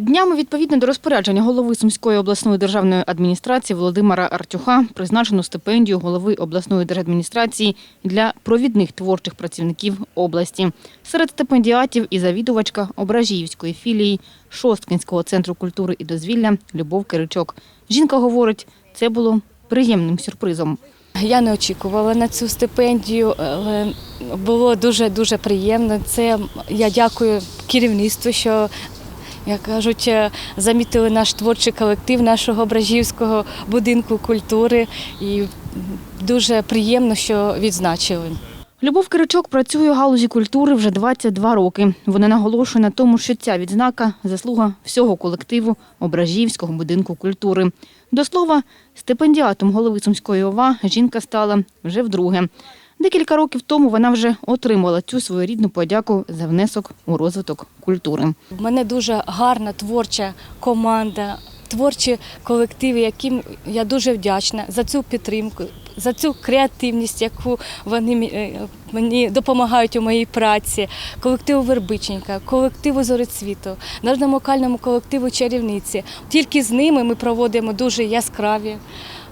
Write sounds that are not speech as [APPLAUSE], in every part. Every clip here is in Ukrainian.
Днями відповідно до розпорядження голови Сумської обласної державної адміністрації Володимира Артюха призначено стипендію голови обласної держадміністрації для провідних творчих працівників області. Серед стипендіатів і завідувачка Ображіївської філії Шосткинського центру культури і дозвілля Любов Киричок. Жінка говорить, це було приємним сюрпризом. Я не очікувала на цю стипендію, але було дуже дуже приємно. Це я дякую керівництву, що як кажуть, е, замітили наш творчий колектив нашого Бражівського будинку культури, і дуже приємно, що відзначили. Любов Киричок працює у галузі культури вже 22 роки. Вона наголошує на тому, що ця відзнака – заслуга всього колективу Ображівського будинку культури. До слова, стипендіатом голови Сумської ОВА жінка стала вже вдруге. Декілька років тому вона вже отримала цю своєрідну подяку за внесок у розвиток культури. В мене дуже гарна творча команда, творчі колективи, яким я дуже вдячна за цю підтримку, за цю креативність, яку вони е, мені допомагають у моїй праці. Колективу Вербиченька, колективу Зорицвіту, народному вокальному колективу Чарівниці. Тільки з ними ми проводимо дуже яскраві,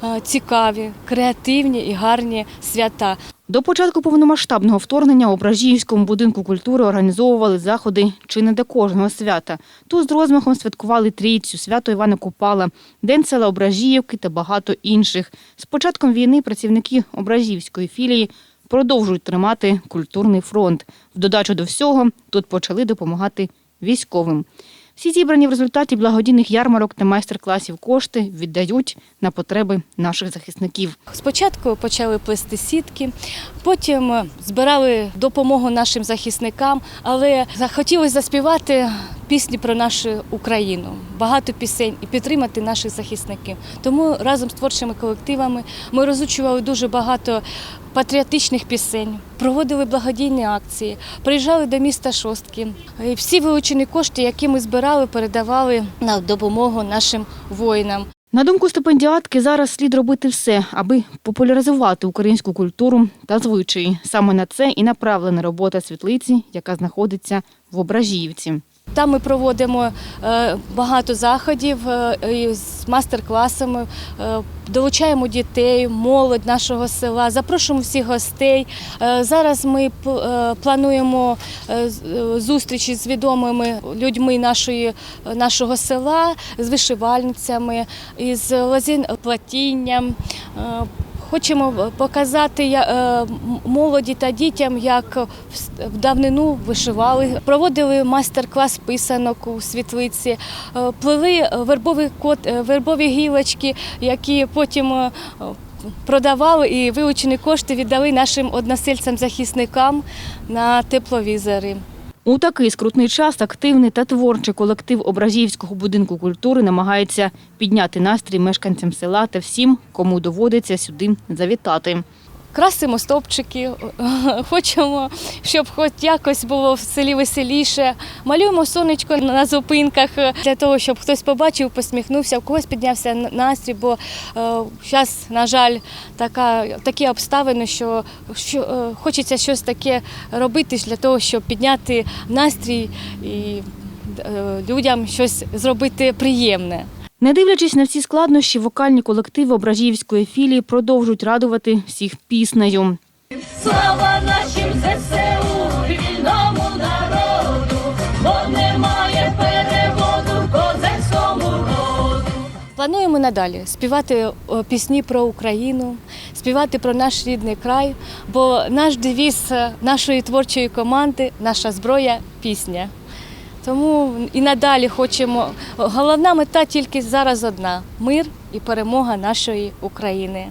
е, цікаві, креативні і гарні свята. До початку повномасштабного вторгнення у Бражіївському будинку культури організовували заходи чи не до кожного свята. Тут з розмахом святкували трійцю, свято Івана Купала, День села Ображіївки та багато інших. З початком війни працівники Ображіївської філії продовжують тримати культурний фронт. В додачу до всього тут почали допомагати військовим. Всі зібрані в результаті благодійних ярмарок та майстер-класів кошти віддають на потреби наших захисників. Спочатку почали плести сітки, потім збирали допомогу нашим захисникам, але захотілося заспівати пісні про нашу Україну, багато пісень і підтримати наших захисників. Тому разом з творчими колективами ми розучували дуже багато патріотичних пісень, проводили благодійні акції, приїжджали до міста Шостки. І всі вилучені кошти, які ми збирали, передавали на допомогу нашим воїнам. На думку стипендіатки, зараз слід робити все, аби популяризувати українську культуру та звичаї. Саме на це і направлена робота світлиці, яка знаходиться в Ображіївці. Там ми проводимо е, багато заходів е, з мастер-класами, е, долучаємо дітей, молодь нашого села, запрошуємо всіх гостей. Зараз ми плануємо з- зустрічі з відомими людьми нашої, нашого села, з вишивальницями, із лозін-платінням. Е, Хочемо показати я- е, молоді та дітям, як в давнину вишивали. Проводили майстер-клас писанок у світлиці, е, плели вербові, кот, е, вербові гілочки, які потім е, продавали і вилучені кошти віддали нашим односельцям-захисникам на тепловізори. У такий скрутний час активний та творчий колектив Образівського будинку культури намагається підняти настрій мешканцям села та всім, кому доводиться сюди завітати. Красимо стовпчики, [LAUGHS] хочемо, щоб хоч якось було в селі веселіше. Малюємо сонечко на зупинках для того, щоб хтось побачив, посміхнувся, у когось піднявся на- настрій, бо зараз, на жаль, така, такі обставини, що, що е, хочеться щось таке робити для того, щоб підняти настрій і е, людям щось зробити приємне. Не дивлячись на всі складнощі, вокальні колективи Ображіївської філії продовжують радувати всіх піснею. Слава нашим ЗСУ, вільному народу, бо немає переводу козацькому роду. Плануємо надалі співати е, пісні про Україну, співати про наш рідний край, бо наш девіз е, нашої творчої команди, наша зброя пісня. Тому і надалі хочемо. Головна мета тільки зараз одна мир і перемога нашої України.